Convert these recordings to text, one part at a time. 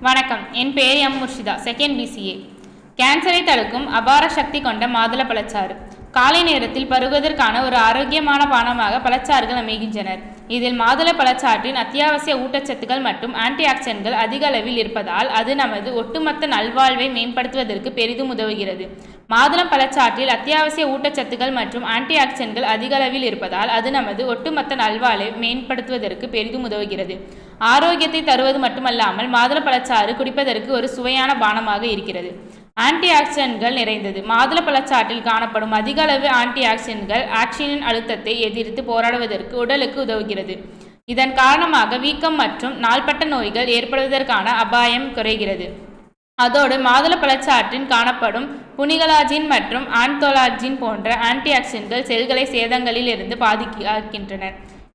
வணக்கம். என் பெயர் M Murshida. Second PCA கேன்சரை தடுக்கும் அபார சக்தி கொண்ட மாதுள பழச்சாறு. காலை நேரத்தில் பருகுவதற்கான ஒரு ஆரோக்கியமான பானமாக பழச்சாறுகள் அமைகின்றனர். இதில் மாதுளை பழச்சாற்றின் அத்தியாவசிய ஊட்டச்சத்துக்கள் மற்றும் ஆன்டிஆக்சிடன்ட்கள் அதிக அளவில் இருப்பதால் அது நமது ஒட்டுமொத்த நல்வாழ்வை மேம்படுத்துவதற்கு பெரிதும் உதவுகிறது. மாதுளம் பழச்சாற்றில் அத்தியாவசிய ஊட்டச்சத்துக்கள் மற்றும் ஆன்டிஆக்சிடன்ட்கள் அதிக அளவில் இருப்பதால் அது நமது ஒட்டுமொத்த நல்வாழ்வை மேம்படுத்துவதற்கு பெரிதும் உதவுகிறது. ஆரோக்கியத்தை தருவது மட்டுமல்லாமல் மாதுளை பழச்சாறு குடிப்பதற்கு ஒரு சுவையான பானமாக இருக்கிறது. ஆன்டி ஆக்சிடென்ட்கள் நிறைந்தது. மாதுள பழச்சாற்றில் காணப்படும் அதிக அளவு ஆன்டி ஆக்சிடென்ட்கள் ஆக்சிஜன் அழுத்தத்தை எதிர்த்து போராடுவதற்கு உடலுக்கு உதவுகிறது. இதன் காரணமாக வீக்கம் மற்றும் நாள்பட்ட நோய்கள் ஏற்படுவதற்கான அபாயம் குறைகிறது. அதோடு மாதுள பழச்சாற்றில் காணப்படும் புனிகலாஜின் மற்றும் ஆன்தோலாஜின் போன்ற ஆன்டி ஆக்சிடென்ட்கள் செல்களை சேதங்களில் இருந்து பாதிக்கின்றன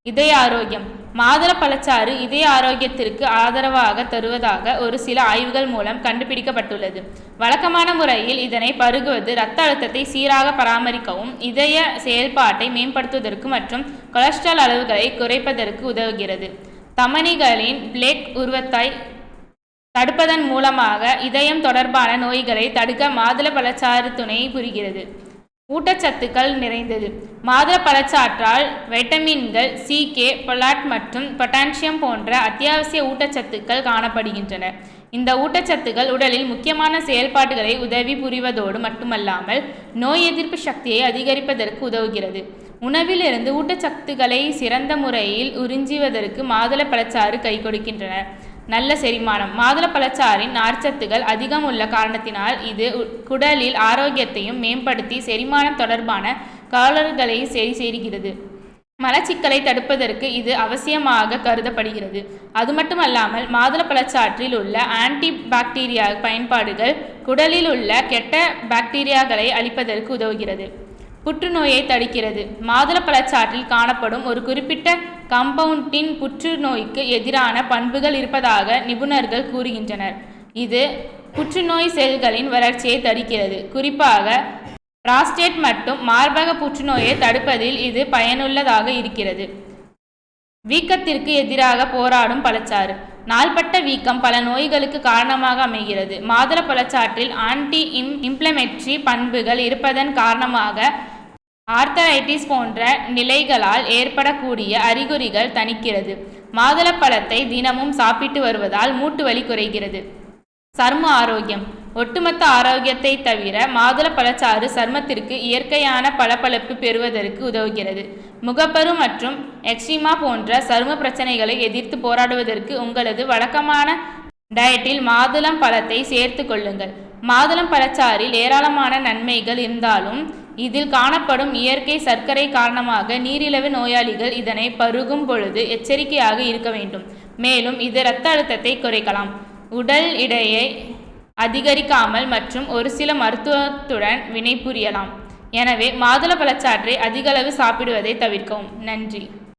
இதய ஆரோக்கியம். மாதுளை பழச்சாறு இதய ஆரோக்கியத்திற்கு ஆதரவாக தருவதாக ஒரு சில ஆய்வுகள் மூலம் கண்டுபிடிக்கப்பட்டுள்ளது. வழக்கமான முறையில் இதனை பருகுவது இரத்த அழுத்தத்தை சீராக பராமரிக்கவும் இதய செயல்பாட்டை மேம்படுத்துவதற்கு மற்றும் கொலஸ்ட்ரால் அளவுகளை குறைப்பதற்கு உதவுகிறது. தமனிகளின் பிளேக் உருவத்தை தடுப்பதன் மூலமாக இதயம் தொடர்பான நோய்களை தடுக்க மாதுளை பழச்சாறு துணை புரிகிறது. ஊட்டச்சத்துக்கள் நிறைந்தது. மாதுளை பழச்சாற்றால் வைட்டமின்கள் சி கே பொலாட் மற்றும் பொட்டாசியம் போன்ற அத்தியாவசிய ஊட்டச்சத்துக்கள் காணப்படுகின்றன. இந்த ஊட்டச்சத்துக்கள் உடலில் முக்கியமான செயல்பாடுகளை உதவி புரிவதோடு மட்டுமல்லாமல் நோய் எதிர்ப்பு சக்தியை அதிகரிப்பதற்கு உதவுகிறது. உணவிலிருந்து ஊட்டச்சத்துக்களை சிறந்த முறையில் உறிஞ்சுவதற்கு மாதுளை பழச்சாறு கை கொடுக்கின்றன. நல்ல செரிமானம். மாதுளப்பழச்சாறின் நார்ச்சத்துகள் அதிகம் உள்ள காரணத்தினால் இது குடலில் ஆரோக்கியத்தையும் மேம்படுத்தி செரிமானம் தொடர்பான காலர்களையும் சரி செய்கிறது மலச்சிக்கலை தடுப்பதற்கு இது அவசியமாக கருதப்படுகிறது. அது மட்டுமல்லாமல் மாதுளப்பழச்சாற்றில் உள்ள ஆன்டி பாக்டீரியா பயன்பாடுகள் குடலில் உள்ள கெட்ட பாக்டீரியாக்களை அழிப்பதற்கு உதவுகிறது. புற்றுநோயை தடுக்கிறது. மாதுளப்பழச்சாற்றில் காணப்படும் ஒரு குறிப்பிட்ட கம்பவுண்டின் புற்றுநோய்க்கு எதிரான பண்புகள் இருப்பதாக நிபுணர்கள் கூறுகின்றனர். இது புற்றுநோய் செல்களின் வளர்ச்சியை தடுக்கிறது. குறிப்பாக பிராஸ்டேட் மற்றும் மார்பக புற்றுநோயை தடுப்பதில் இது பயனுள்ளதாக இருக்கிறது. வீக்கத்திற்கு எதிராக போராடும் பழச்சாறு. நாள்பட்ட வீக்கம் பல நோய்களுக்கு காரணமாக அமைகிறது. மாதுள பழச்சாற்றில் ஆன்டி இம் இம்ப்ளமெட்ரி பண்புகள் இருப்பதன் காரணமாக ஆர்த்தரைட்டிஸ் போன்ற நிலைகளால் ஏற்படக்கூடிய அறிகுறிகள் தணிக்கிறது. மாதுளப்பழத்தை தினமும் சாப்பிட்டு வருவதால் மூட்டு வலி குறைகிறது. சர்ம ஆரோக்கியம். ஒட்டுமொத்த ஆரோக்கியத்தை தவிர மாதுளப்பழச்சாறு சர்மத்திற்கு இயற்கையான பளபளப்பு பெறுவதற்கு உதவுகிறது. முகப்பரு மற்றும் எக்ஸிமா போன்ற சரும பிரச்சனைகளை எதிர்த்து போராடுவதற்கு உங்களது வழக்கமான டயட்டில் மாதுளம் பழத்தை சேர்த்து கொள்ளுங்கள். மாதுளம் பழச்சாறில் ஏராளமான நன்மைகள் இருந்தாலும் இதில் காணப்படும் இயற்கை சர்க்கரை காரணமாக நீரிழிவு நோயாளிகள் இதனை பருகும் பொழுது எச்சரிக்கையாக இருக்க வேண்டும். மேலும் இது இரத்த அழுத்தத்தை குறைக்கலாம். உடல் இடையை அதிகரிக்காமல் மற்றும் ஒரு சில மருத்துவத்துடன் வினைபுரியலாம். எனவே மாதுளை பழச்சாற்றை அதிகளவு சாப்பிடுவதை தவிர்க்கவும். நன்றி.